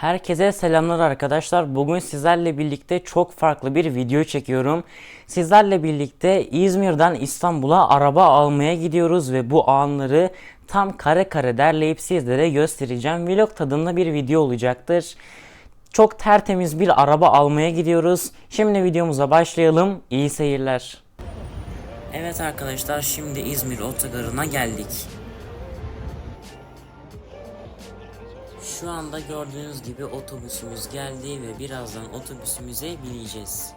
Herkese selamlar arkadaşlar. Bugün sizlerle birlikte çok farklı bir video çekiyorum. Sizlerle birlikte İzmir'den İstanbul'a araba almaya gidiyoruz ve bu anları tam kare kare derleyip sizlere göstereceğim. Vlog tadında bir video olacaktır. Çok tertemiz bir araba almaya gidiyoruz. Şimdi videomuza başlayalım. İyi seyirler. Evet arkadaşlar şimdi İzmir otogarına geldik. Şu anda gördüğünüz gibi otobüsümüz geldi ve birazdan otobüsümüze bineceğiz.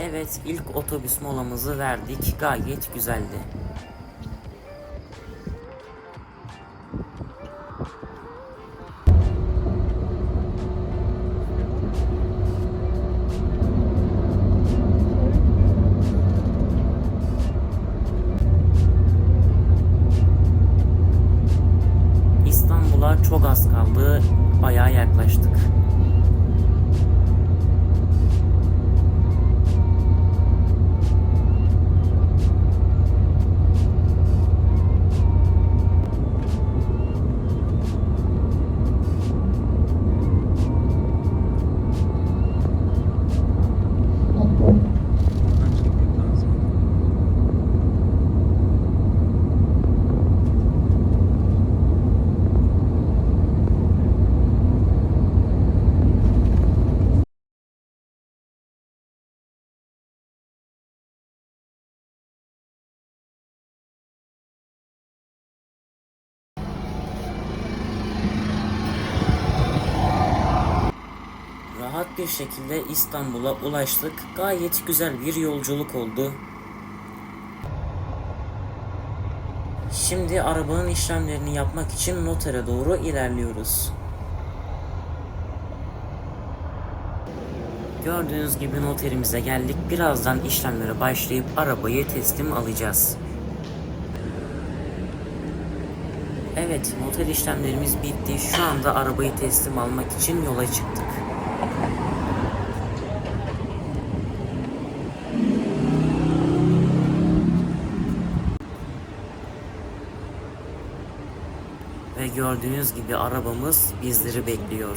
Evet ilk otobüs molamızı verdik. Gayet güzeldi. İstanbul'a çok az kaldı. Bayağı yaklaştık. Rahat bir şekilde İstanbul'a ulaştık. Gayet güzel bir yolculuk oldu. Şimdi arabanın işlemlerini yapmak için notere doğru ilerliyoruz. Gördüğünüz gibi noterimize geldik. Birazdan işlemlere başlayıp arabayı teslim alacağız. Evet, noter işlemlerimiz bitti. Şu anda arabayı teslim almak için yola çıktık. Ve gördüğünüz gibi arabamız bizleri bekliyor.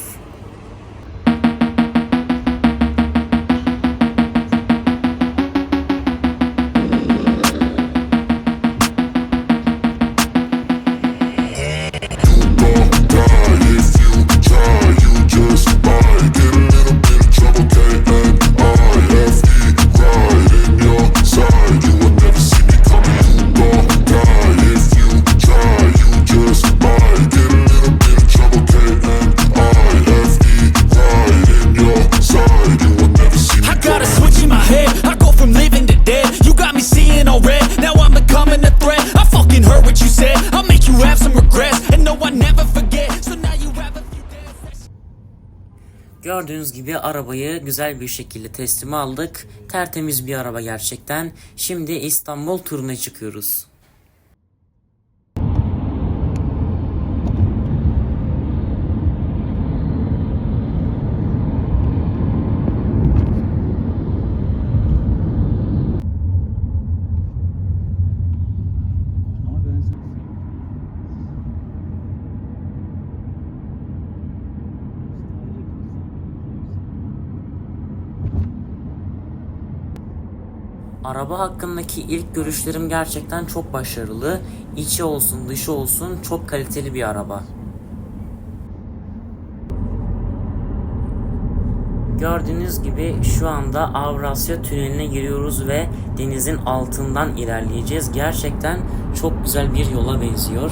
Gördüğünüz gibi arabayı güzel bir şekilde teslim aldık. Tertemiz bir araba gerçekten. Şimdi İstanbul turuna çıkıyoruz. Araba hakkındaki ilk görüşlerim gerçekten çok başarılı. İçi olsun, dışı olsun çok kaliteli bir araba. Gördüğünüz gibi şu anda Avrasya Tüneli'ne giriyoruz ve denizin altından ilerleyeceğiz. Gerçekten çok güzel bir yola benziyor.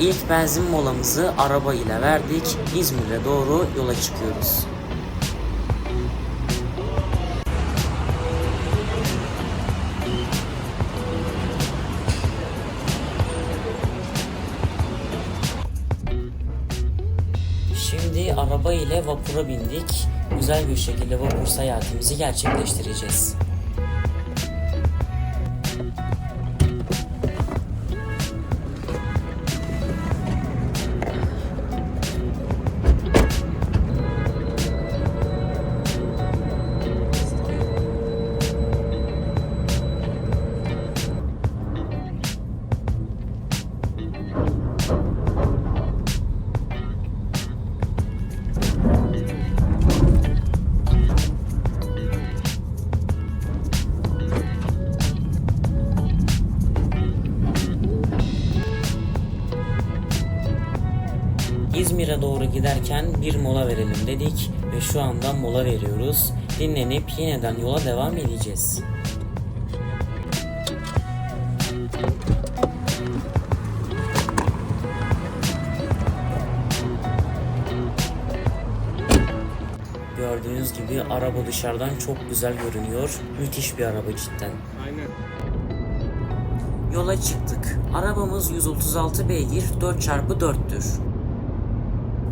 İlk benzin molamızı araba ile verdik. İzmir'e doğru yola çıkıyoruz. Şimdi araba ile vapura bindik. Güzel bir şekilde vapur seyahatimizi gerçekleştireceğiz. Giderken bir mola verelim dedik ve şu anda mola veriyoruz. Dinlenip yeniden yola devam edeceğiz. Gördüğünüz gibi araba dışarıdan çok güzel görünüyor. Müthiş bir araba cidden. Yola çıktık. Arabamız 136 beygir 4x4'tür.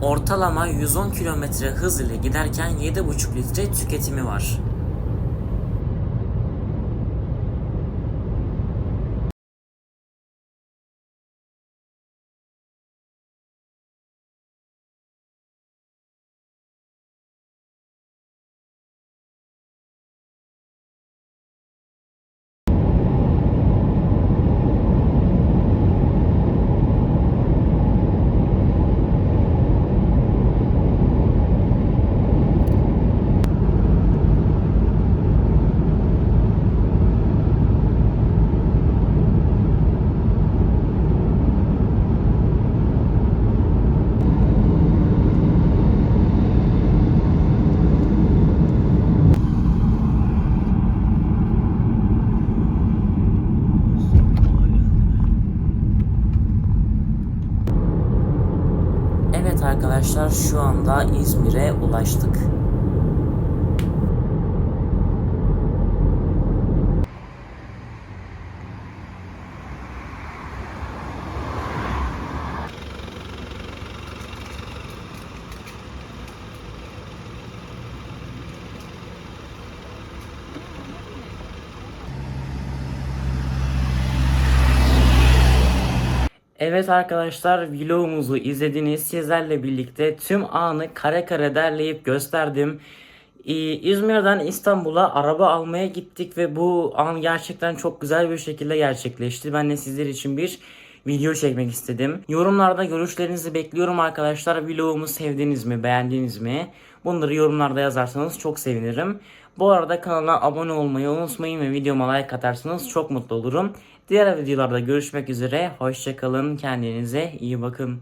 Ortalama 110 km hız ile giderken 7,5 litre tüketimi var. Evet arkadaşlar şu anda İzmir'e ulaştık. Evet arkadaşlar vlogumuzu izlediniz. Sizlerle birlikte tüm anı kare kare derleyip gösterdim. Ee, İzmir'den İstanbul'a araba almaya gittik ve bu an gerçekten çok güzel bir şekilde gerçekleşti. Ben de sizler için bir video çekmek istedim. Yorumlarda görüşlerinizi bekliyorum arkadaşlar. Vlogumu sevdiniz mi, beğendiniz mi? Bunları yorumlarda yazarsanız çok sevinirim. Bu arada kanala abone olmayı unutmayın ve videoma like atarsanız çok mutlu olurum. Diğer videolarda görüşmek üzere. Hoşçakalın. Kendinize iyi bakın.